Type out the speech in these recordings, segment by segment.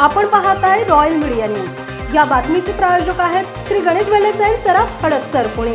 आपण पाहत आहे रॉयल मीडिया न्यूज या बातमीचे प्रायोजक आहेत श्री गणेश वेलेस सराफ हडपसर पुणे.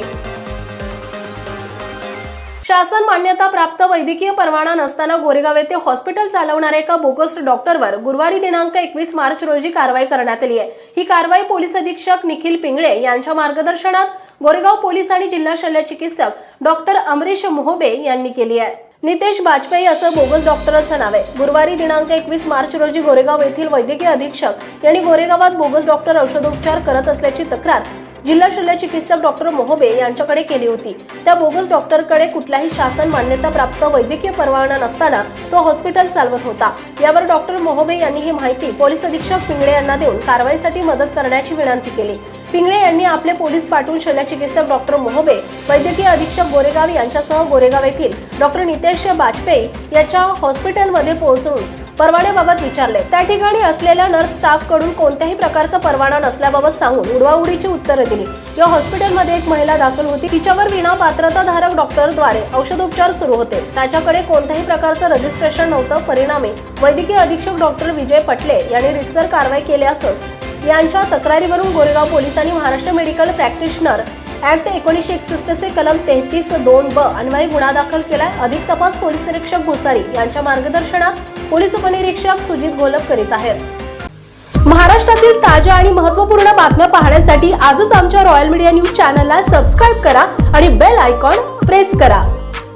शासन मान्यता प्राप्त वैद्यकीय परवाना नसताना गोरेगाव येथे हॉस्पिटल चालवणाऱ्या एका बोगस डॉक्टरवर गुरुवारी दिनांक एकवीस मार्च रोजी कारवाई करण्यात आली आहे. ही कारवाई पोलीस अधीक्षक निखिल पिंगळे यांच्या मार्गदर्शनात गोरेगाव पोलीस आणि जिल्हा शल्य चिकित्सक डॉक्टर अमरीश मोहबे यांनी केली आहे. नितेश बाजपेयी असं बोगस डॉक्टरांचं नाव आहे. गुरुवारी दिनांक एकवीस मार्च रोजी गोरेगाव येथील वैद्यकीय अधीक्षक यांनी गोरेगावात बोगस डॉक्टर औषधोपचार करत असल्याची तक्रार जिल्हा शल्य चिकित्सक डॉक्टर मोहबे यांच्याकडे केली होती. त्या बोगस डॉक्टरकडे कुठलाही शासन मान्यता प्राप्त वैद्यकीय परवाना नसताना तो हॉस्पिटल चालवत होता. यावर डॉक्टर मोहबे यांनी ही माहिती पोलीस अधीक्षक पिंगळे यांना देऊन कारवाईसाठी मदत करण्याची विनंती केली. पिंगळे यांनी आपले पोलीस पाठवून शल्यचिकित्सक डॉक्टर मोहबे वैद्यकीय अधीक्षक गोरेगाव यांच्यासह गोरेगाव येथील डॉक्टर नितेश बाजपेयी याच्या हॉस्पिटलमध्ये पोहोचून परवान्याबाबत विचारले. त्या ठिकाणी असलेल्या नर्स स्टाफकडून कोणत्याही प्रकारचा परवाना नसल्याबाबत सांगून उडवाउडीची उत्तरं दिली. या हॉस्पिटलमध्ये एक महिला दाखल होती. तिच्यावर विना पात्रताधारक डॉक्टरद्वारे औषधोपचार सुरू होते. त्याच्याकडे कोणत्याही प्रकारचं रजिस्ट्रेशन नव्हतं. परिणामी वैद्यकीय अधीक्षक डॉक्टर विजय पटले यांनी रितसर कारवाई केली असून यांच्या तक्रारीवरून गोरेगाव पोलिसांनी महाराष्ट्र मेडिकल प्रॅक्टिशनर ऍक्ट एकोणीसशे एकसष्टचे कलम तेहतीस दोन ब अन्वयी गुन्हा दाखल केलाय. अधिक तपास पोलीस निरीक्षक भुसारी यांच्या मार्गदर्शनात पोलीस उपनिरीक्षक सुजित गोलप करीत आहेत. महाराष्ट्रातील ताज्या आणि महत्त्वपूर्ण बातम्या पाहण्यासाठी आजच आमच्या रॉयल मीडिया न्यूज चॅनलला सबस्क्राईब करा आणि बेल आयकॉन प्रेस करा.